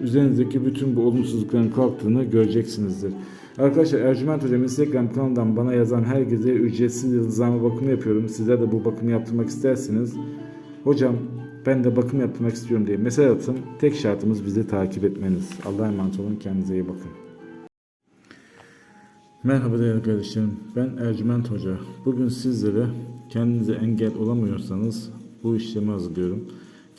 üzerinizdeki bütün bu olumsuzlukların kalktığını göreceksinizdir. Arkadaşlar Ercüment Hocam Instagram kanalından bana yazan herkese ücretsiz yıldızlama bakımı yapıyorum. Sizler de bu bakımı yaptırmak isterseniz hocam ben de bakım yaptırmak istiyorum diye mesaj atın. Tek şartımız bizi takip etmeniz. Allah'a emanet olun. Kendinize iyi bakın. Merhaba değerli kardeşlerim. Ben Ercüment Hoca. Bugün sizlere kendinize engel olamıyorsanız bu işlemi hazırlıyorum.